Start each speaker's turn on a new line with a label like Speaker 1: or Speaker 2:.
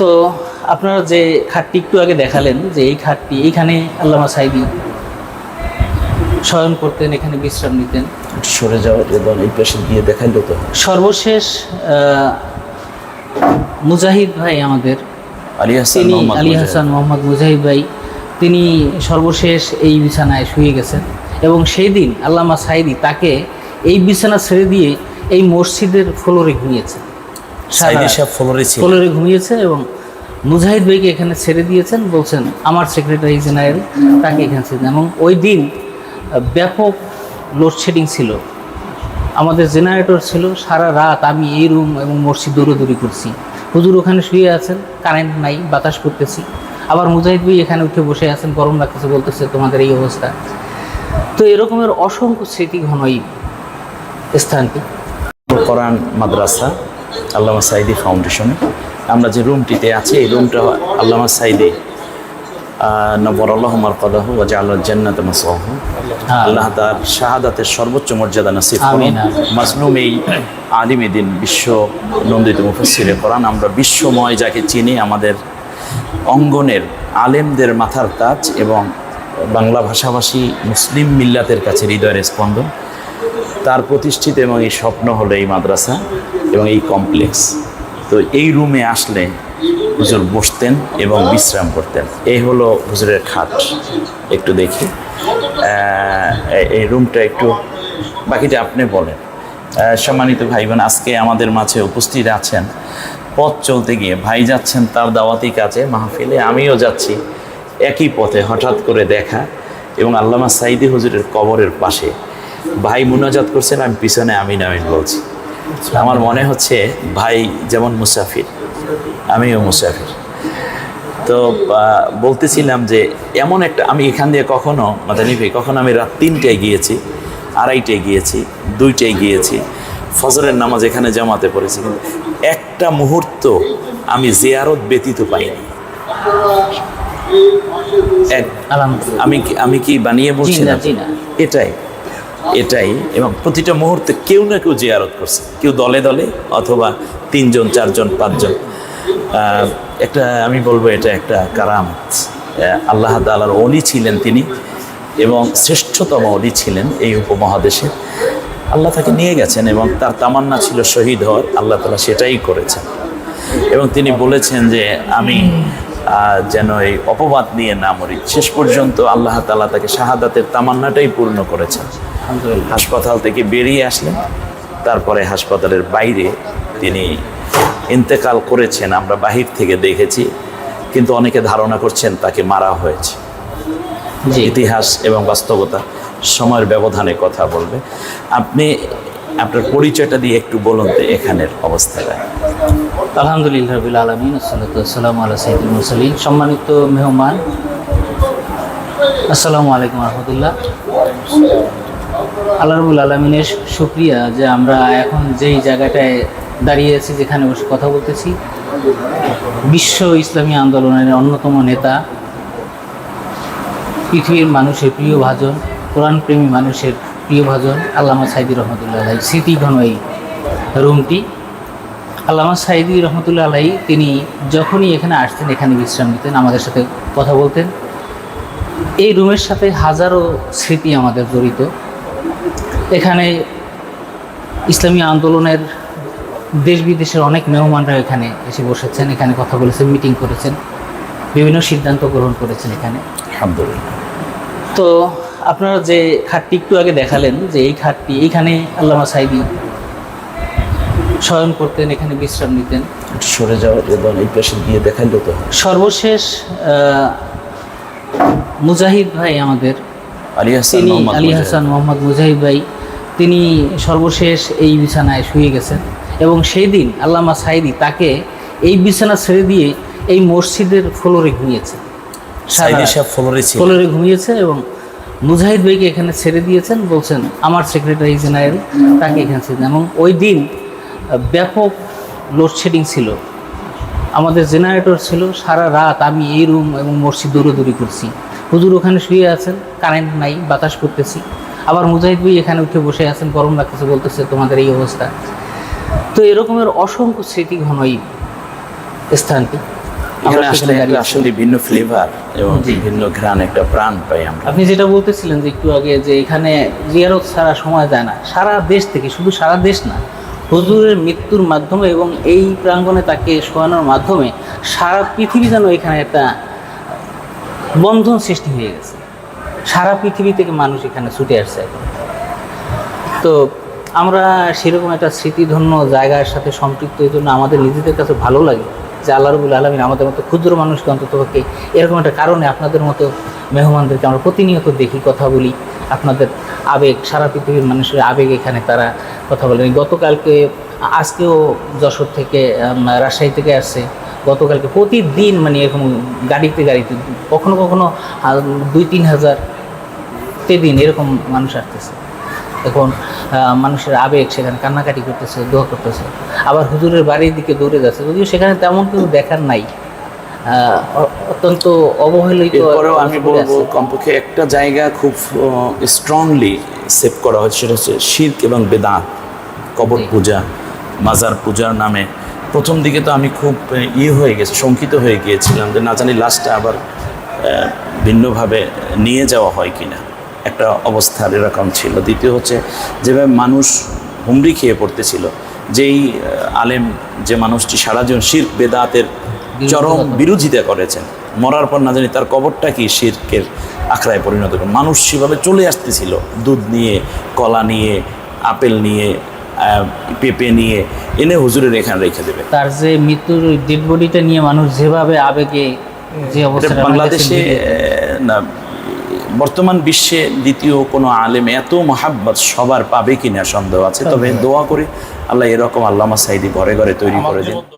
Speaker 1: তো আপনারা যে খাটটি একটু আগে দেখালেন যে এই খাটটি এইখানে আল্লামা সাইদি শয়ন করতেন এখানে বিশ্রাম নিতেন।
Speaker 2: সরে যাওয়া এবং এই পাশে গিয়ে দেখাইলো তো।
Speaker 1: সর্বশেষ মুজাহিদ ভাই আমাদের।
Speaker 2: আলী হাসান মোহাম্মদ
Speaker 1: আলী
Speaker 2: মুজাহিদ।
Speaker 1: হাসান মোহাম্মদ মুজাহিদ ভাই তিনি সর্বশেষ এই বিছানায় শুয়ে গেছেন। এবং সেই দিন আল্লামা সাইদি তাকে এই বিছানা ছেড়ে দিয়ে এই মসজিদের ফ্লোরে ঘুমিয়েছে
Speaker 2: সাইদি সাহেব ফ্লোরে ছিল
Speaker 1: ফ্লোরে ঘুমিয়েছে এবং মুজাহিদ ভাইকে এখানে ছেড়ে দিয়েছেন বলছেন আমার সেক্রেটারি জেনারেল তাকে এখানে ছেড়ে এবং ওই দিন ব্যাপক লোডশেডিং ছিল। আমাদের জেনারেটর ছিল সারা রাত আমি এই রুম এবং মসজিদ দৌড়দৌড়ি করছি। হুজুর ওখানে শুয়ে আছেন কারেন্ট নাই বাতাস করতেছি। আবার মুজাহিদ ভাই এখানে উঠে বসে আছেন গরম লাগতেছে বলতেছে তোমাদের এই অবস্থা। তো এরকমের অসংখ্য স্মৃতি ঘন এই স্থানটি।
Speaker 2: কোরআন মাদ্রাসা আল্লামা সাইদি ফাউন্ডেশনে। আমরা যে রুমটিতে আছি এই রুমটা আল্লামা সাইদি নবর আল্লাহমার কদাহ ও জাল্লাহ জান্নাত মাসহ আল্লাহ তার শাহাদাতের সর্বোচ্চ মর্যাদা নসিব করুন। মাজলুম এই আলিম এদিন বিশ্ব নন্দিত মুফসিরে কোরআন। আমরা বিশ্বময় যাকে চিনি আমাদের অঙ্গনের আলেমদের মাথার তাজ এবং বাংলা ভাষাভাষী মুসলিম মিল্লাতের কাছে হৃদয়ের স্পন্দন। তার প্রতিষ্ঠিত এবং এই স্বপ্ন হলো এই মাদ্রাসা। এবং এই কমপ্লেক্স তো এই রুমে আসলে হুজুর বসতেন এবং বিশ্রাম করতেন। এই হলো হুজুরের খাট। একটু দেখি। এই- রুমটা একটু বাকিটা আপনি বলেন। সম্মানিত ভাই বোন আজকে আমাদের মাঝে উপস্থিত আছেন। পথ চলতে গিয়ে ভাই যাচ্ছেন তার দাওয়াতি কাজে, মাহফিলে। আমিও যাচ্ছি একই পথে হঠাৎ করে দেখা এবং আল্লামা সাইদি হুজুরের কবরের পাশে। ভাই মুনাজাত করছেন, আমি পিছনে আমিন আমিন বলছি। আমার মনে হচ্ছে ভাই যেমন মুসাফির আমিও মুসাফির। তো বলতেছিলাম যে এমন একটা আমি এখান দিয়ে কখনো মাদানি ভাই কখনো আমি রাত তিনটায় গিয়েছি আড়াইটায় গিয়েছি দুইটায় গিয়েছি ফজরের নামাজ এখানে জামাতে পড়েছি কিন্তু একটা মুহূর্ত আমি জিয়ারত ব্যতীত পাইনি। আমি কি আমি কি বানিয়ে বলছি
Speaker 1: না।
Speaker 2: এটাই। এটাই এবং প্রতিটা মুহূর্তে কেউ না কেউ জিয়ারত করছে। কেউ দলে দলে অথবা তিনজন চারজন পাঁচজন। একটা আমি বলব এটা একটা কারামত। আহ, আল্লাহ তালার অলি ছিলেন তিনি এবং শ্রেষ্ঠতম অলি ছিলেন এই উপমহাদেশে। আল্লাহ তাকে নিয়ে গেছেন এবং তার তামান্না ছিল শহীদ হওয়ার। আল্লাহ তালা সেটাই করেছেন। এবং তিনি বলেছেন যে আমি যেন এই অপবাদ নিয়ে না মরি। শেষ পর্যন্ত আল্লাহ তালা তাকে শাহাদাতের তামান্নাটাই পূর্ণ করেছেন। হাসপাতাল থেকে বেরিয়ে আসলেন। তারপরে হাসপাতালের বাইরে তিনি ইন্তেকাল করেছেন আমরা বাহির থেকে দেখেছি। কিন্তু অনেকে ধারণা করছেন তাকে মারা হয়েছে। ইতিহাস এবং বাস্তবতা সময়ের ব্যবধানে কথা বলবে। আপনি আপনার পরিচয়টা দিয়ে একটু বলুন তো এখানের অবস্থাটা
Speaker 1: আলহামদুলিল্লাহ রবিল আলমিন আসসালাম আল্লাহ সাইদুল মুরসালিন। সম্মানিত মেহমান, আসসালামু আলাইকুম রহমতুল্লাহ। আল্লাহ রবুল আলমিনের শুক্রিয়া যে আমরা এখন যেই জায়গাটায় দাঁড়িয়ে আছি, যেখানে বসে কথা বলতেছি, বিশ্ব ইসলামী আন্দোলনের অন্যতম নেতা, পৃথিবীর মানুষের প্রিয় ভাজন কোরআন প্রেমী মানুষের প্রিয় ভাজন আল্লামা সাইদি রহমতুল্লাহ আলাই স্মৃতি ঘন এই রুমটি আল্লামা সাইদি রহমতুল্লাহ আলাই তিনি যখনই এখানে আসতেন এখানে বিশ্রাম নিতেন আমাদের সাথে কথা বলতেন। এই রুমের সাথে হাজারো স্মৃতি আমাদের জড়িত। এখানে ইসলামী আন্দোলনের দেশ বিদেশের অনেক মেহমানরা এখানে এসে বসেছেন এখানে কথা বলেছেন মিটিং করেছেন বিভিন্ন সিদ্ধান্ত গ্রহণ করেছেন এখানে।
Speaker 2: আলহামদুলিল্লাহ।
Speaker 1: তো আপনারা যে খাটটি একটু আগে দেখালেন যে এই খাটটি এইখানে আল্লামা সাইদি শয়ন করতেন এখানে বিশ্রাম নিতেন।
Speaker 2: সরে যাওয়া এই পাশে গিয়ে দেখাইলো তো
Speaker 1: সর্বশেষ মুজাহিদ ভাই আমাদের।
Speaker 2: আলী হাসান মোহাম্মদ
Speaker 1: আলী
Speaker 2: মুজাহিদ।
Speaker 1: হাসান মোহাম্মদ মুজাহিদ ভাই তিনি সর্বশেষ এই বিছানায় শুয়ে গেছেন। এবং সেই দিন আল্লামা সাইদি তাকে এই বিছানা ছেড়ে দিয়ে এই মসজিদের ফ্লোরে ঘুমিয়েছে।
Speaker 2: ফ্লোরে
Speaker 1: ঘুমিয়েছে এবং মুজাহিদ ভাইকে এখানে ছেড়ে দিয়েছেন বলছেন আমার সেক্রেটারি জেনারেল তাকে এখানে ছেড়ে এবং ওই দিন ব্যাপক লোডশেডিং ছিল। আমাদের জেনারেটর ছিল সারা রাত আমি এই রুম এবং মসজিদ দৌড়দৌড়ি করছি। হুজুর ওখানে শুয়ে আছেন কারেন্ট নাই বাতাস করতেছি। আবার মুজাহিদ ভাই এখানে উঠে বসে আছেন গরম লাগতেছে বলতেছে তোমাদের এই অবস্থা। তো এরকমের অসংখ্য স্মৃতি ঘন এই স্থানটি।
Speaker 2: এখানে আসলে। আসলে ভিন্ন ফ্লেভার এবং। ভিন্ন ঘ্রাণ একটা প্রাণ পাই আমরা।
Speaker 1: আপনি যেটা বলতেছিলেন যে একটু আগে যে এখানে জিয়ারত ছাড়া সময় যায় না সারা দেশ থেকে শুধু সারা দেশ না হুজুরের মৃত্যুর মাধ্যমে এবং এই প্রাঙ্গণে তাকে শোয়ানোর মাধ্যমে সারা পৃথিবী যেন এখানে একটা বন্ধন সৃষ্টি হয়ে গেছে। সারা পৃথিবী থেকে মানুষ এখানে ছুটে আসছে। তো আমরা সেরকম একটা স্মৃতিধন্য জায়গার সাথে সম্পৃক্ত এই জন্য আমাদের নিজেদের কাছে ভালো লাগে যে আল্লাহ রবুল আলমিন আমাদের মতো ক্ষুদ্র মানুষকে অন্ততপক্ষে এরকম একটা কারণে আপনাদের মতো মেহমানদেরকে আমরা প্রতিনিয়ত দেখি, কথা বলি, আপনাদের আবেগ, সারা পৃথিবীর মানুষের আবেগ এখানে তারা কথা বলেন। গতকালকে, আজকেও যশোর থেকে রাজশাহী থেকে আসছে। গতকালকে প্রতিদিন মানে এরকম গাড়িতে গাড়িতে, কখনো কখনো দুই তিন হাজার প্রতিদিন এরকম মানুষ আসতেছে। এখন মানুষের আবেগ সেখানে কান্নাকাটি করতেছে, দোয়া করতেছে। আবার হুজুরের বাড়ির দিকে দৌড়ে যাচ্ছে, যদিও সেখানে তেমন কিছু দেখার নাই। অত্যন্ত অবহেলিত
Speaker 2: এরপরেও আমি বলব কমপক্ষে একটা জায়গা খুব স্ট্রংলি সেভ করা হয়েছে সেটা হচ্ছে শির্ক এবং বেদাত কবর পূজা মাজার পূজার নামে। প্রথম দিকে তো আমি খুব ইয়ে হয়ে গেছি শঙ্কিত হয়ে গিয়েছিলাম যে না জানি লাস্টটা আবার ভিন্নভাবে নিয়ে যাওয়া হয় কিনা। একটা অবস্থার এরকম ছিল। দ্বিতীয় হচ্ছে যেভাবে মানুষ হুমড়ি খেয়ে পড়তেছিল যেই আলেম যে মানুষটি সারা জীবন শির্ক বেদাতের চরম বিরোধিতা করেছেন। মরার পর না জানি তার কবরটা কি শিরকের আখড়ায় পরিণত করে মানুষ সেভাবে চলে আসতেছিল। দুধ নিয়ে কলা নিয়ে আপেল নিয়ে পেঁপে নিয়ে এনে হুজুরের এখানে রেখে দেবে।
Speaker 1: তার যে মৃত্যুর ডেড বডিটা নিয়ে মানুষ যেভাবে আবেগে যে অবস্থা
Speaker 2: বাংলাদেশে না বর্তমান বিশ্বে দ্বিতীয় কোনো আলেম এত মহাব্বত সবার পাবে কিনা সন্দেহ আছে। তবে দোয়া করি আল্লাহ এরকম আল্লামা সাইদি ঘরে ঘরে তৈরি করে দিন।